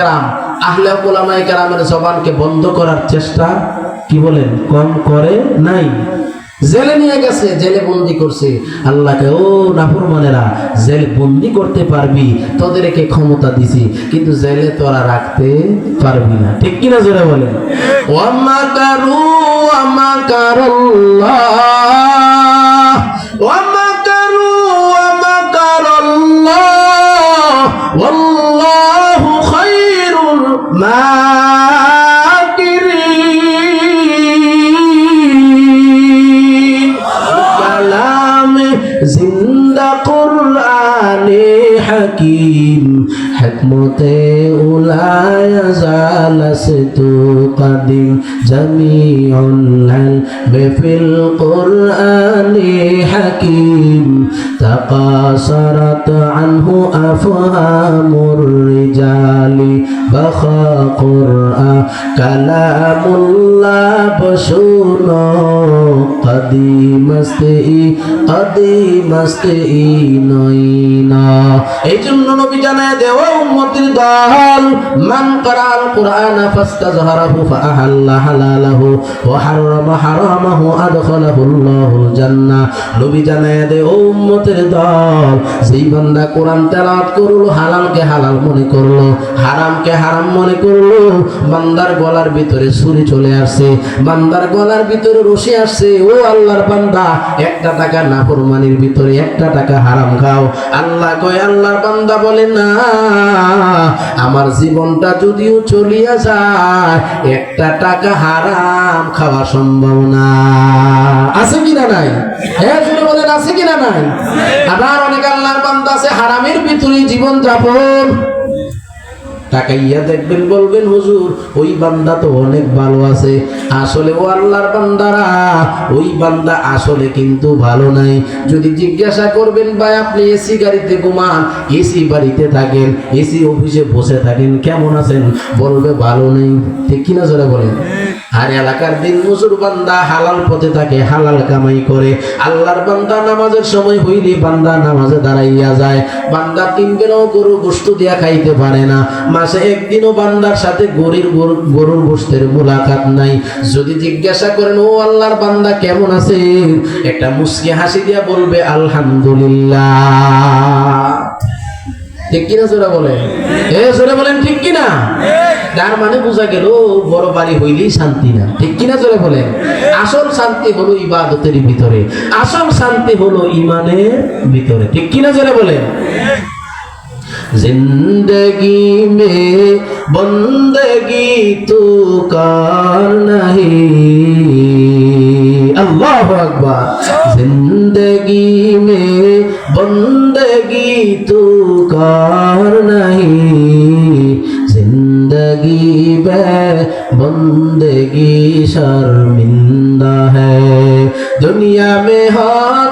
কেরাম আহলে ওলামায়ে কেরামের জবানকে বন্ধ করার চেষ্টা কি বলেন কম করে নাই। জেলে নিয়ে গেছে, জেলে বন্দি করছে। আল্লাহকে, ও নাফরমানেরা, জেলে বন্দি করতে পারবি, তোদেরকে ক্ষমতা দিছি, কিন্তু জেলে তোরা রাখতে পারবি না। ঠিক কিনা জোরে বলেন? ওয়ামাকারু ওয়ামাকারুল্লাহ হাকিম হেকমতে উলায়াজালাসতু কাদিম জমি অনলাইন বেফিল কোরআনে হাকিম। تقاصرت عنه أفهام الرجال بخا قرآن كلام الله بشونا قديم استئي قديم استئي নইনা এই জন্য নবী জানায় দেওয়া উম্মতের দল মান করাল কোরআন ফাস্তাজহারাহু ফাআহাল্লা হালালাহু ওয়া হারামা হারামাহু আদখালাহু জান্নাহ। নবী জানায় দে ও উম্মতের দল, যেই বান্দা কোরআন তেলাওয়াত করল, হালালকে হালাল মনে করল, হারামকে হারাম মনে করল, বান্দার গলার ভিতরে ছুরি চলে আসছে, বান্দার গলার ভিতরে রশি আসছে, ও আল্লাহর বান্দা, একটা টাকা নাফরমানির ভিতরে, একটা টাকা হারাম খাও। আল্লাহ কয়, আল্লাহর বান্দা বলে, না, আমার জীবনটা যদিও চলিয়া যায়, একটা টাকা হারাম খাওয়া সম্ভব না। আছে কিনা নাই? হ্যাঁ শুনে বলেন, আছে কিনা নাই? আবার অনেক আল্লাহর বান্দা আছে, হারামের ভিতরে জীবন যাপন তাকাইয়া দেখবেন, বলবেন, হুজুর, ওই বান্দা তো অনেক ভালো আছে। আসলে ও আল্লাহর বান্দারা, ওই বান্দা আসলে কিন্তু ভালো নাই। যদি জিজ্ঞাসা করবেন, ভাই, আপনি এসি গাড়িতে ঘুমান, এসি বাড়িতে থাকেন, এসি অফিসে বসে থাকেন, কেমন আছেন? বলবে, ভালো নেই। ঠিক কিনা জোরে বলেন। আর এলাকার দিন মজুর বান্দা হালাল পথে থাকে, হালাল কামাই করে। আল্লাহর বান্দা নামাজের সময় হইলে বান্দা নামাজে দাঁড়াইয়া যায়। বান্দা তিন দিনও গরু গোস্ত দিয়া খাইতে পারে না। মাসে একদিনও বান্দার সাথে গরির গরুর গোস্তের মুলাকাত নাই। যদি জিজ্ঞাসা করেন, ও আল্লাহর বান্দা কেমন আছে একটা মুসকি হাসি দিয়া বলবে, আলহামদুলিল্লাহ। ঠিক কিনা জোরে বলেন? এ জোরে বলেন ঠিক কিনা? তার মানে বোঝা গেল বড় বাড়ি হইলেই শান্তি না ঠিক কিনা জোরে বলেন আসল শান্তি হলো ইবাদতের ভিতরে আসল শান্তি হলো ইমানের ভিতরে ঠিক কিনা জোরে বলেন जिंदगी में बंदगी तू कार नहीं अल्लाह अकबर जिंदगी में बंदगी तू कार नहीं لگی بندگی شرمندہ ہے دنیا میں ہو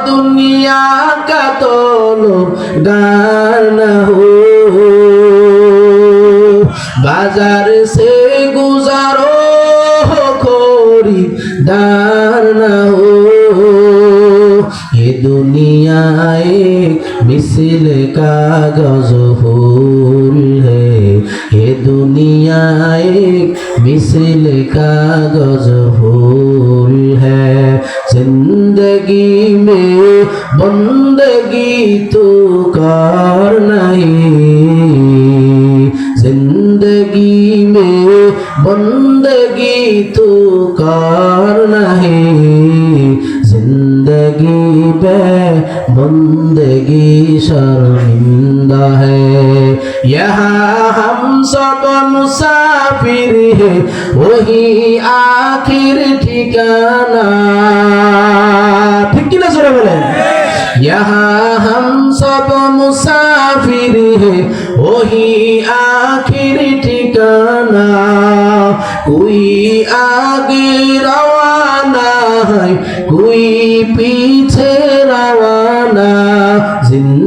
دنیا کا تو لوگ ڈر نہ ہو বাজার সে গুজারো খরি দার না হো এ দুনিয়ায় মিছিল কাগজ कागज़ फूल है। ज़िंदगी में बंदगी तो कार नहीं। ज़िंदगी में बंदगी तो कार नहीं। ज़िंदगी पे बंदगी शर्मिंदा है। यहाँ हम सब मुसाफिर है वही आखिर ठिकाना ठीक की ना सुने बोले यहाँ हम सब मुसाफिर है वही आखिर ठिकाना कोई आगे रवाना है कोई पीछे रवाना जिंदगी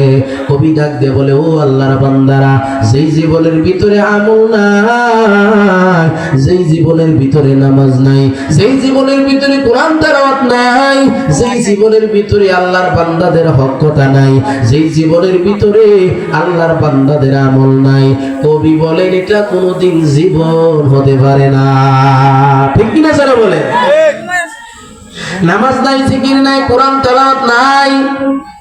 কবি ডাক দিয়ে বলে, ও আল্লাহর বান্দারা, যেই জীবনের ভিতরে আমল নাই, যেই জীবনের ভিতরে নামাজ নাই, যেই জীবনের ভিতরে কোরআন তেলাওয়াত নাই, যেই জীবনের ভিতরে আল্লাহর বান্দাদের হক কথা নাই, যেই জীবনের ভিতরে আল্লাহর বান্দাদের আমল নাই। কবি বলেন, এটা কোনোদিন জীবন হতে পারে না। ঠিক কিনা স্যার বলে নামাজ নাই, জিকির নাই, কোরআন তেলাওয়াত নাই।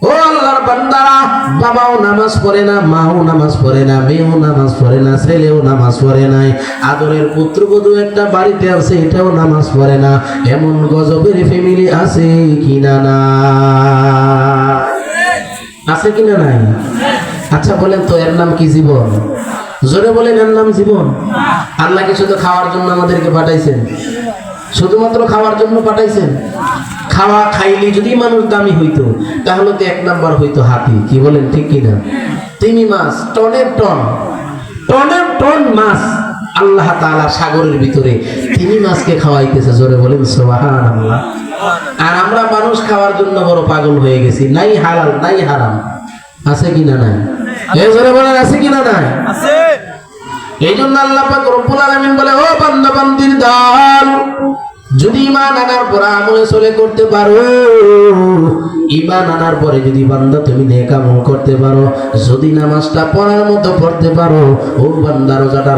ও আল্লাহর বান্দারা, বাবাও নামাজ পড়ে না, মাও নামাজ পড়ে না, মেয়েও নামাজ পড়ে না, ছেলেও নামাজ পড়ে নাই। আদরের পুত্রবধূ একটা বাড়িতে আছে, এটাও নামাজ পড়ে না। এমন গজবের ফ্যামিলি আছে কিনা না? আছে কিনা নাই? আচ্ছা বলেন তো, এর নাম কি জীবন? জোরে বলেন, এর নাম জীবন? আল্লাহ কিছু তো খাওয়ার জন্য আমাদেরকে পাঠাইছেন? শুধুমাত্র খাওয়ার জন্য পাঠাইছেন? খাওয়া খাইলে যদি মানুষ দামি হইতো, তাহলে তো এক নাম্বার হইতো হাতি। কি বলেন, ঠিক কিনা তিমি মাছ, টনের টন। টনের টন মাছ আল্লাহ তাআলা সাগরের ভিতরে তিনি মাছকে খাওয়াইতেছে, জোরে বলেন সোহান আল্লাহ আর আমরা মানুষ খাওয়ার জন্য বড় পাগল হয়ে গেছি। নাই হালাল, নাই হারাম। আছে কিনা নাই? জোরে বলেন, আছে কিনা নাই? আছে। এই জন্য আল্লাহ পাক রব্বুল আলামিন বলে, ও বান্দা বান্দির দল, যদি ইমান আনার পর আমলে চলে করতে পারো ইমান আনার পরে যদি বান্দা তুমি নেক আমল করতে পারো, যদি নামাজটা পড়ার মতো পড়তে পারো, ও বান্দা রোজাটা